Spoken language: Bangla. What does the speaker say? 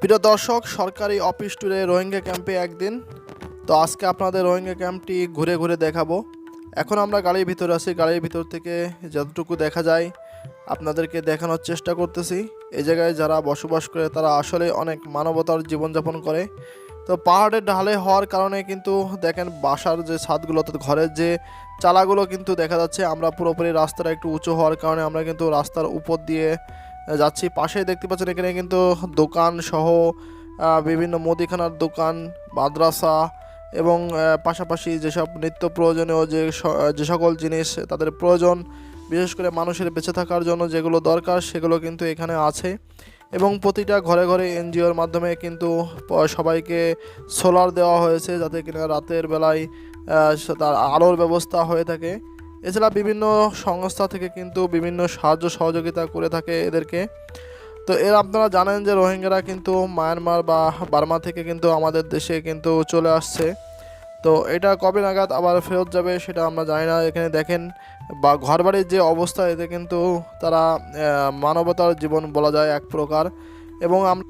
প্রিয় দর্শক, সরকারি অফিস ট্যুরে রোহিঙ্গা ক্যাম্পে একদিন। তো আজকে আপনাদের রোহিঙ্গা ক্যাম্পটি ঘুরে ঘুরে দেখাবো। এখন আমরা গাড়ির ভিতরে আছি। গাড়ির ভিতর থেকে যতটুকু দেখা যায়, আপনাদেরকে দেখানোর চেষ্টা করতেছি। এই জায়গায় যারা বসবাস করে, তারা আসলে অনেক মানবতার জীবনযাপন করে। তো পাহাড়ের ঢালে হওয়ার কারণে কিন্তু দেখেন, বাসার যে ছাদগুলো, অর্থাৎ ঘরের যে চালাগুলো কিন্তু দেখা যাচ্ছে, আমরা পুরোপুরি রাস্তাটা একটু উঁচু হওয়ার কারণে আমরা কিন্তু রাস্তার উপর দিয়ে যাচ্ছি। পাশে দেখতে পাচ্ছেন এখানে কিন্তু দোকান সহ বিভিন্ন মুদিখানার দোকান, মাদ্রাসা এবং পাশাপাশি যেসব নিত্য প্রয়োজনীয় যে যে সকল জিনিস তাদের প্রয়োজন, বিশেষ করে মানুষের বেঁচে থাকার জন্য যেগুলো দরকার সেগুলো কিন্তু এখানে আছে। এবং প্রতিটা ঘরে ঘরে এনজিওর মাধ্যমে কিন্তু সবাইকে সোলার দেওয়া হয়েছে যাতে কিনা রাতের বেলায় তার আলোর ব্যবস্থা হয়ে থাকে। এছাড়া বিভিন্ন সংস্থা থেকে কিন্তু বিভিন্ন সাহায্য সহযোগিতা করে থাকে এদেরকে। তো এর আপনারা জানেন যে রোহিঙ্গারা কিন্তু মায়ানমার বা বার্মা থেকে কিন্তু আমাদের দেশে কিন্তু চলে আসছে। তো এটা কবে নাগাদ আবার ফেরত যাবে সেটা আমরা জানি না। এখানে দেখেন, বা ঘরবাড়ির যে অবস্থা, এতে কিন্তু তারা মানবতার জীবন বলা যায় এক প্রকার। এবং আমরা